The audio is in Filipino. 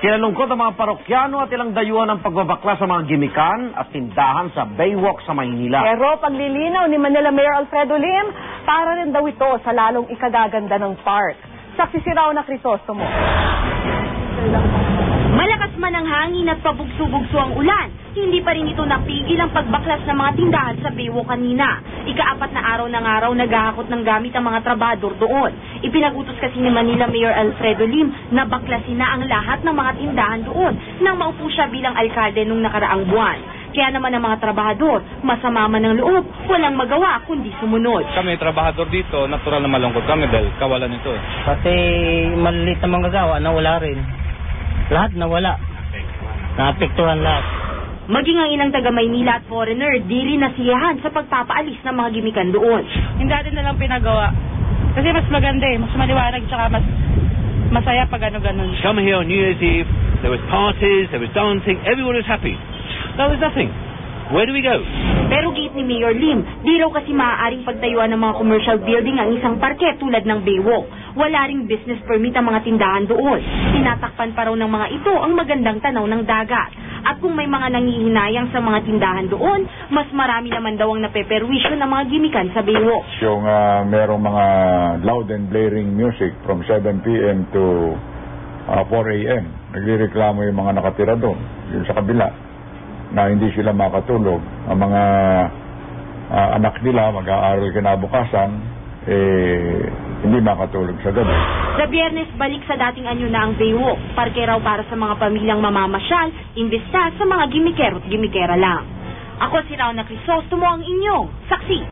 Kinalungkot ang mga parokyano at ilang dayuhan ng pagbabakla sa mga gimikan at tindahan sa Baywalk sa Maynila. Pero paglilinaw ni Manila Mayor Alfredo Lim, para rin daw ito sa lalong ikagaganda ng park. Saksi si Rauna Crisostomo. Malakas man ang hangin at pabugso-bugso ang ulan, hindi pa rin ito napigil ang pagbaklas ng mga tindahan sa Bewo kanina. Ikaapat na araw ng araw naghahakot ng gamit ang mga trabador doon. Ipinagutos kasi ni Manila Mayor Alfredo Lim na baklasin na ang lahat ng mga tindahan doon nang maupo siya bilang alkalde nung nakaraang buwan. Kaya naman ang mga trabahador, masama man ang loob, walang magawa kundi sumunod. Kami, trabahador dito, natural na malungkot kami dahil kawalan ito eh. Kasi maliliit na manggagawa, nawala rin. Lahat nawala. Naapektuhan lahat. Maging ang ilang taga Maynila at foreigner, di rin nasiyahan sa pagpapaalis ng mga gimikan doon. Hindi natin na lang pinagawa. Kasi mas maganda eh, mas maliwanag tsaka mas masaya pag ano-ganon. Come here on New Year's Eve, there was parties, there was dancing, everyone was happy. Now there's nothing. Where do we go? Pero gate ni Mayor Lim, di raw kasi maaaring pagtayuan ng mga commercial building ang isang parke tulad ng Baywalk. Wala ring business permit ang mga tindahan doon. Tinatakpan pa raw ng mga ito ang magandang tanaw ng dagat. At kung may mga nangihinayang sa mga tindahan doon, mas marami naman daw ang napeperwisyo ng mga gimikan sa Baywalk. yung ah, merong mga loud and blaring music from 7 p.m. to ah, 4 a.m. Nagrereklamo yung mga nakatira doon, yung sa kabila, na hindi sila makatulog. Ang mga ah, anak nila mag-aaral kinabukasan, eh, hindi makatulog sa gabi. Sa biyernes, balik sa dating anyo na ang Baywalk. Parke raw para sa mga pamilyang mamamasyal, imbes sa mga gimikero at gimikera lang. Ako si Rauna Crisostomo ang inyong saksi.